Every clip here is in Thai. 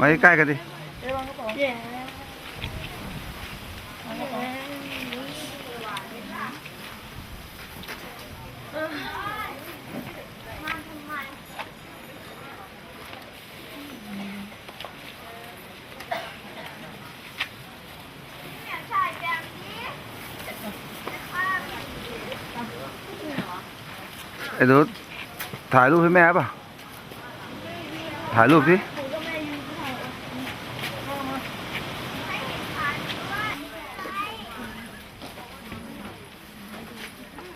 มาใกล้ๆกันดิไอ้ดูถ่ายรูปให้แม่ป่ะ ถ่ายรูปสิ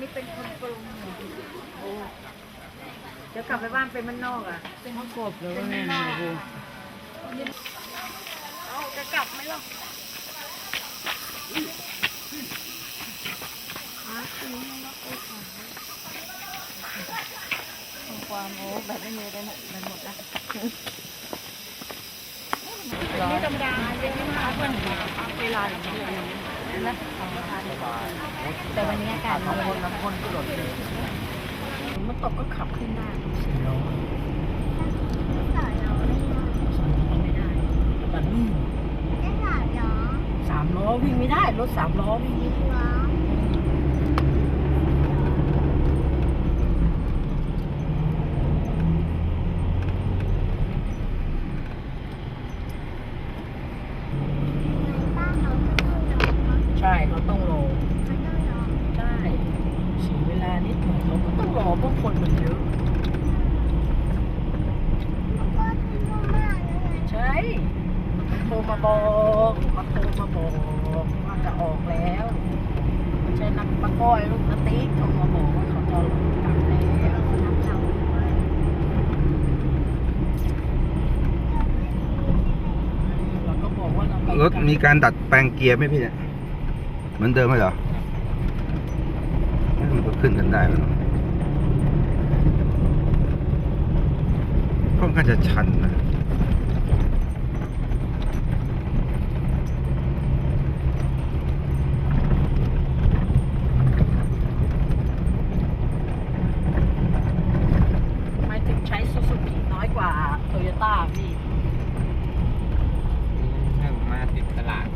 นี้เป็นคนปรุงเดี๋ยวกลับไปบ้านเป็นมันนอกอะ เป็นข้าวกบเลยว่าแม่มาดูเอาจะกลับไหมล่ะ ความโอ้แบบไม่มีอะไรหมดมันหมดละนี่ธรรมดาเยังไม่มาเพื่อนเวลาอย่างนี้นะแต่วันนี้อากาศมันคนน้ำคนก็หลดเลยมันตกก็ขับขึ้นได้สามล้อวิ่งไม่ได้รถสามล้อวิ่งไม่ได้ ใช่เขาต้องรอใช่เสียเวลานิดหน่อยเขา ก็ต้องรอเพราะคนมันเยอะ ใช่โทรมาบอกมาโทรมาบอกว่าจะออกแล้วไม่ใช่นักปะก้อยลูกนักติ๊กโทรมาบอกว่าเขาจะกลับแล้วนักเราเราก็บอกว่าเราไปรถมีการดัดแปลงเกียร์ไหมพี่เนี่ยเหมือนเดิมไหมเหรอเอ้ยมันก็ขึ้นกันได้แล้ว เนอะค่อนข้างจะชันนะ หมายถึงใช้ซูซูกิน้อยกว่าโตโยต้าพี่ เพิ่งมาติดตลาด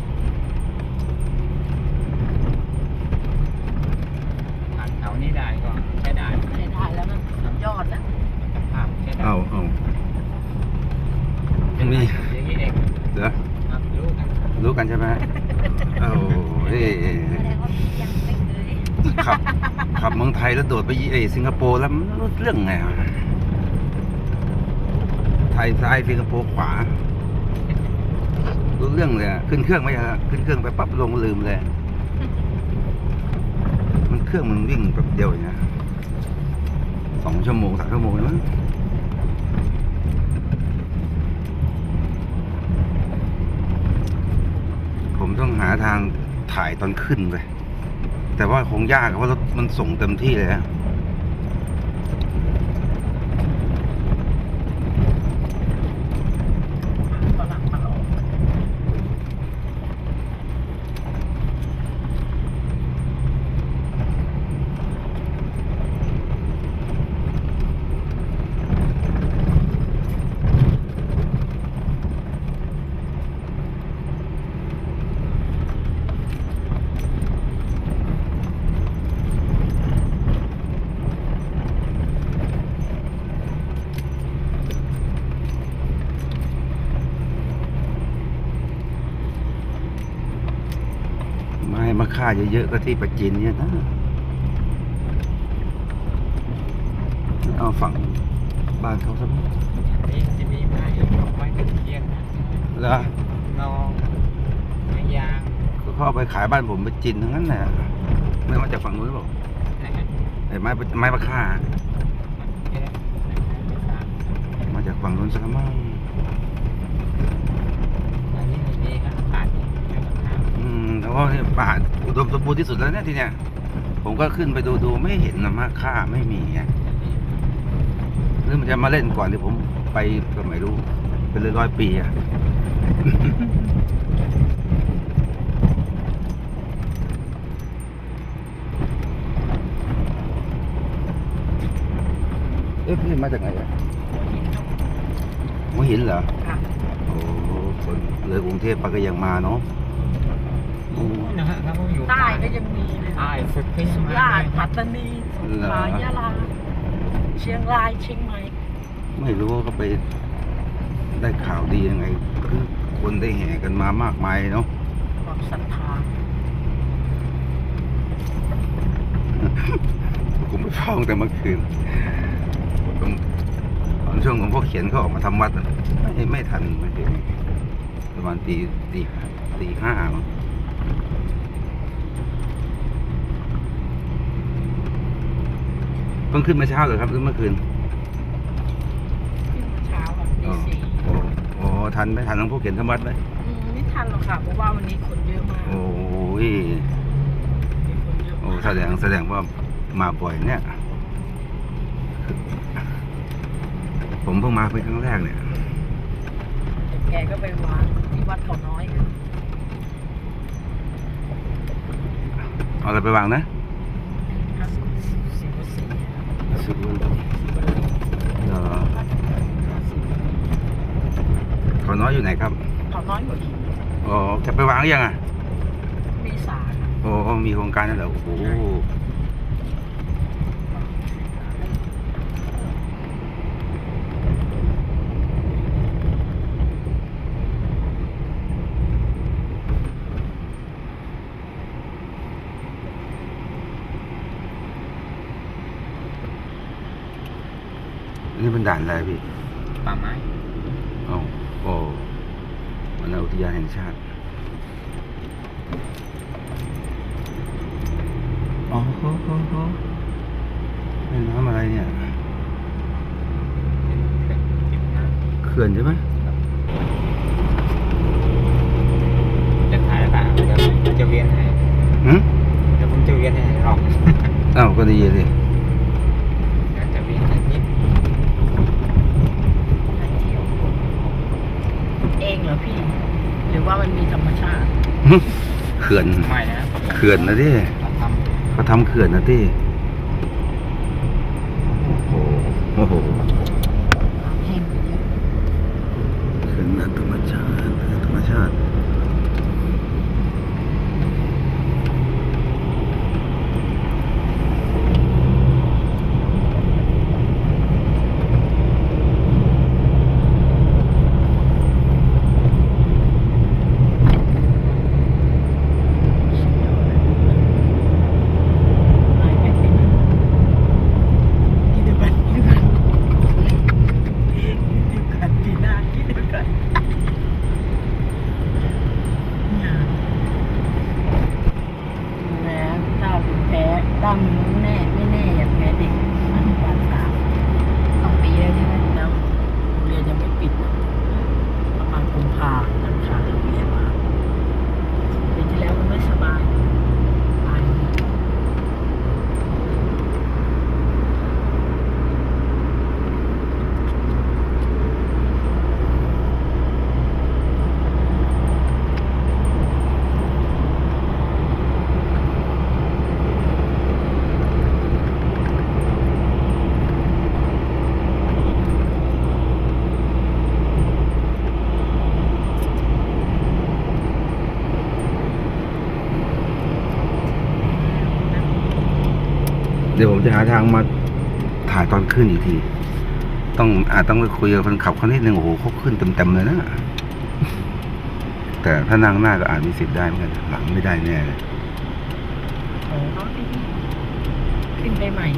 ผ่านแถวนี้ได้ก็ใช้ได้ ใช้ได้แล้วนะสุดยอดนะ สภาพใช้ได้ เอาเอา เป็น มี อ ย่างนี้เองเดี๋ยวครับรู้กันรู้กันใช่ไหมเอาเฮ้ยขับขับเมืองไทยแล้วโดดไปเอยสิงคโปร์แล้วมันรู้เรื่องไงวะไทยซ้ายสิงคโปร์ขวารู้เรื่องเลยอะขึ้นเครื่องไม่ใช่เหรอขึ้นเครื่องไปปั๊บลงลืมเลย มันเครื่องมันวิ่งแป๊บเดียวอย่างเงี้ยสองชั่วโมงสามชั่วโมงเลยมั้ง ผมต้องหาทางถ่ายตอนขึ้นไปแต่ว่าคงยากเพราะรถมันส่งเต็มที่เลยนะ ม้มาค่าเยอะๆก็ที่ประจินเนี่ยนะเอาฝั่งบ้านเขาสักนี่จะมีผ้าอีกเอาไว้เป็นเที่ยงนะเหรอนองไม้ยางเขาเขาเอาไปขายบ้านผมไปจินทั้งนั้นแหละไม่ว่าจากฝั่งนู้นหรือเปล่าไหนฮะไอ้ไม้ไม้ปลาค่าเอ๊ะไม่ทราบ มาจากฝั่งนู้นสักมั่ง อันนี้ในนี้ครับผ่านแค่ทาง อืม แต่ว่าเนี่ยป่าอุดมสมบูรณ์ที่สุดแล้วเนี่ยทีเนี้ยผมก็ขึ้นไปดูดูไม่เห็นนะมากค่าไม่มีอะหรือมันจะมาเล่นก่อนที่ผมไปก็ไม่รู้ เป็นร้อยร้อยๆปีอะเอ๊ะพี่มาจากไหนอะหัวหินเหรอค่ะโอ้คนเลยกรุงเทพไปก็ยังมาเนาะอืม นะฮะแล้วก็อยู่ใต้ก็ยังมีเลยใต้สุดก็ยังสุมาราษฎเลยร์ปัตตานีสงขลายะลาเชียงรายเชียงใหม่ไม่รู้ว่าเขาไปได้ข่าวดียังไงคือคนได้แห่กันมามากมายเนาะความศรัทธาผมไปฟ้องแต่เมื่อคืนผมตอนช่วงของพวกเขียนเขาออกมาทำวัดน่ะไม่ไม่ทันไม่ถึงประมาณตีตีตีห้ามั้งเพิ่งขึ้นมาเช้าเลยครับหรือเมื่อคืนขึ้นมาเช้าแบบตีสี่โอ้โอ้ทันไหมทันทั้งพวกเขียนทำวัดไหมอืมไม่ทันหรอกค่ะเพราะว่าวันนี้คนเยอะมากโอ้ยมีคนเยอะโอ้มากแสดงแสดงว่ามาบ่อยเนี่ย ผมเพิ่งมาเป็นครั้งแรกเนี่ย แกก็ไปวางที่วัดเขาน้อยกันเอาอะไรไปวางนะ ครับสิบกว่าสี่ สุดเออเขาน้อยอยู่ ไหนครับเขาน้อยกว่าหินอ๋อจะไปวางหรือยังอะมีสาค่ะโอ้มีโครงการนั่นเหรอโอ้โหนี่เป็นด่านอะไรพี่ ป่าไม้ โอ้โอ้ วันอุทยานแห่งชาติอ๋อโหโหโหเป็นน้ำอะไรเนี่ยเป็นจิบน้เขื่อนใช่ไหมำจะถ่ายป่ะเดี๋ยวผมจะเวียนให้หืมเดี๋ยวผมจะเวียนให้หรอกอ้าวก็ดีเลย เดี๋ยวจะเวียนให้นิด นักเที่ยวเองเหรอพี่ หรือว่ามันมีธรรมชาติ หึ เขื่อนไม่นะเขื่อนนะที่เราทเขาทำเขื่อนนะที่โอ้โหโอ้โหแห้งเยอะเขื่อนแบบธรรมชาติเขื่อนธรรมชาติ หายไปเป็นที่เดียวกันที่เดียวกันที่เดียวกันที่หน้าที่เดียวกันเนี่ยแล้วเจ้าถึงแพ้เจ้ามันรู้แน่ไม่แน่อย่าแพ้เด็กอนุบาลสามสองปีแล้วใช่ไหมแล้วโรงเรียนยังไม่ปิดอะประมาณกุมภาพันธ์ค่ะเราเรียนมาปีที่แล้วมันไม่สบายตาย เดี๋ยวผมจะหาทางมาถ่ายตอนขึ้นอีกที ต้องอาจต้องไปคุยกับคนขับเขานิดนึงโอ้โหเขาขึ้นเต็มๆเลยนะ แต่ถ้านั่งหน้าก็อาจมีสิทธิ์ได้เหมือนกันหลังไม่ได้แน่เลยโอ้โหขึ้นได้ใหม่